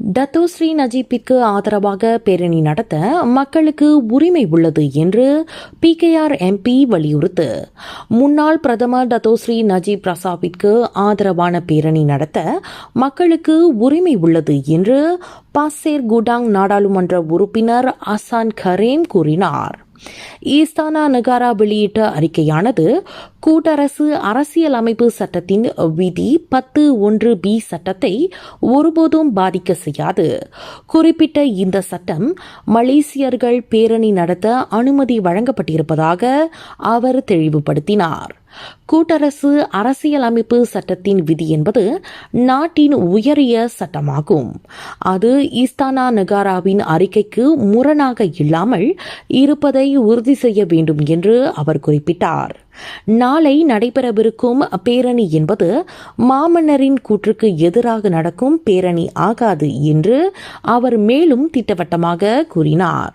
Datuk Seri நஜீப்பிற்கு ஆதரவாக பேரணி நடத்த மக்களுக்கு உரிமை உள்ளது என்று பிகேஆர் எம்பி வலியுறுத்து. முன்னாள் பிரதமர் டத்தோஸ்ரீ நஜீப் ரசாபிற்கு ஆதரவான பேரணி நடத்த மக்களுக்கு உரிமை உள்ளது என்று பாசேர் குடாங் நாடாளுமன்ற உறுப்பினர் அசான் கரேம் கூறினார். ஈஸ்தானா நகாரா வெளியிட்ட அறிக்கையானது கூட்டரசு அரசியலமைப்பு சட்டத்தின் விதி பத்து ஒன்று பி சட்டத்தை ஒருபோதும் பாதிக்க செய்யாது. குறிப்பிட்ட இந்த சட்டம் மலேசியர்கள் பேரணி நடத்த அனுமதி வழங்கப்பட்டிருப்பதாக அவர் தெளிவுபடுத்தினார். கூட்டரசு அரசியலமைப்பு சட்டத்தின் விதி என்பது நாட்டின் உயரிய சட்டமாகும். அது ஈஸ்தானா நகாராவின் அறிக்கைக்கு முரணாக இல்லாமல் இருப்பதை உறுதி செய்ய வேண்டும் என்று அவர் குறிப்பிட்டார். நாளை நடைபெறவிருக்கும் பேரணி என்பது மாமன்னரின் கூற்றுக்கு எதிராக நடக்கும் பேரணி ஆகாது என்று அவர் மேலும் திட்டவட்டமாக கூறினார்.